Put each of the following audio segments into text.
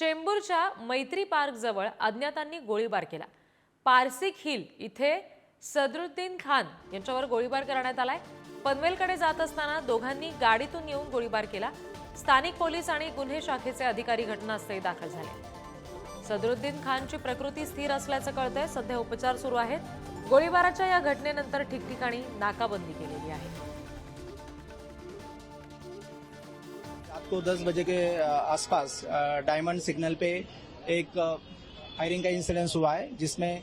चेंबूरच्या मैत्री पार्कजवळ अज्ञातांनी गोळीबार केला. पारसिक हिल इथे सदरुद्दीन खान यांच्यावर गोळीबार करण्यात आलाय. पनवेलकडे जात असताना दोघांनी गाडीतून येऊन गोळीबार केला. स्थानिक पोलीस आणि गुन्हे शाखेचे अधिकारी घटनास्थळी दाखल झाले. सदरुद्दीन खानची प्रकृती स्थिर असल्याचं कळतंय. सध्या उपचार सुरू आहेत. गोळीबाराच्या या घटनेनंतर ठिकठिकाणी नाकाबंदी केलेली आहे. को 10 बजे के आसपास डायमंड सिग्नल पे एक फायरिंग का इंसिडेंस हुआ है जिसमें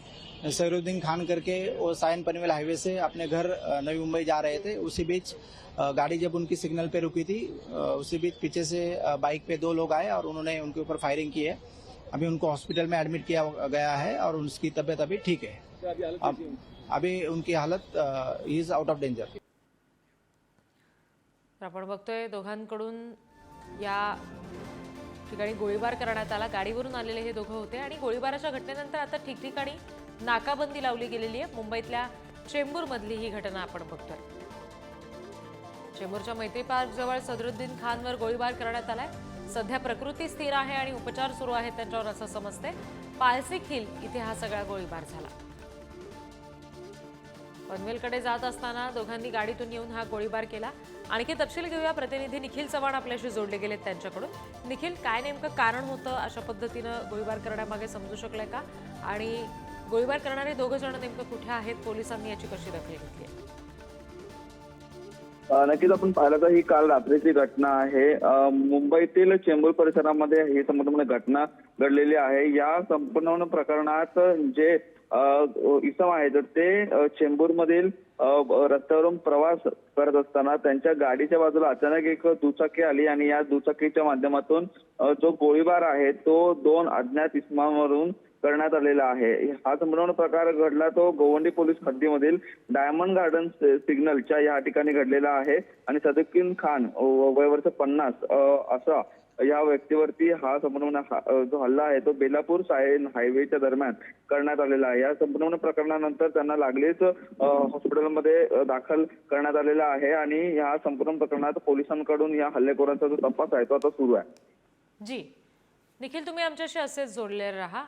सैरुद्दीन खान करके वो सायन पनवेल हाईवे से अपने घर नवी मुंबई जा रहे थे। उसी बीच गाड़ी जब उनकी सिग्नल पे रुकी थी उसी बीच पीछे से बाइक पे दो लोग आए और उन्होंने उनके ऊपर फायरिंग की है। अभी उनको हॉस्पिटल में एडमिट किया गया है और उसकी तबीयत अभी ठीक है। अब अभी उनकी हालत इज़ आउट ऑफ़ डेंजर आपण बघतोय दोघांकडून या ठिकाणी गोळीबार करण्यात आला. गाडीवरून आलेले हे दोघं होते आणि गोळीबाराच्या घटनेनंतर आता ठिकठिकाणी नाकाबंदी लावली गेलेली आहे. मुंबईतल्या चेंबूरमधली ही घटना आपण बघतोय. चेंबूरच्या मैत्री पार्क जवळ सदरुद्दीन खानवर गोळीबार करण्यात आलाय. सध्या प्रकृती स्थिर आहे आणि उपचार सुरू आहेत त्यांच्यावर असं समजते पालसिक हिल इथे हा सगळा गोळीबार झाला. पनवेलकडे जात असताना दोघांनी गाडीतून येऊन हा गोळीबार केला. आणखी तपशील घेऊया. प्रतिनिधी निखिल चव्हाण आपल्याशी जोडले गेलेत त्यांच्याकडून. निखिल काय नेमकं कारण होतं? अशा पद्धतीनं गोळीबार करण्यामागे समजू शकलंय का? आणि गोळीबार करणारे दोघं जण नेमकं कुठे आहेत? पोलिसांनी याची कशी दखल घेतली नक्कीच आपण पाहिलं तर ही काल रात्रीची घटना आहे. मुंबईतील चेंबूर परिसरामध्ये ही संपूर्ण घटना घडलेली आहे. या संपूर्ण प्रकरणात जे इसम आहे. तर ते चेंबूर चेंबूरमधील रस्त्यावरून प्रवास करत असताना त्यांच्या गाडीच्या बाजूला अचानक एक दुचाकी आली आणि या दुचाकीच्या माध्यमातून जो गोळीबार आहे तो दोन अज्ञात इसमांवरून करण्यात आलेला आहे. हा संपूर्ण प्रकार घडला तो गोवंडी पोलीस हद्दीमधील डायमंड गार्डन सिग्नलच्या या ठिकाणी घडलेला आहे. आणि सदुद्दीन खान अ, वय वर्ष पन्नास असा या व्यक्तीवरती हा संपूर्ण हा- जो हल्ला आहे तो बेलापूर सायन हायवेच्या दरम्यान करण्यात आलेला आहे. या संपूर्ण प्रकरणानंतर त्यांना लागलीच हॉस्पिटलमध्ये दाखल करण्यात आलेला आहे आणि या संपूर्ण प्रकरणात पोलिसांकडून या हल्लेखोरांचा जो तपास आहे तो आता सुरू आहे. जी. निखिल तुम्ही आमच्याशी असेच जोडले राहा.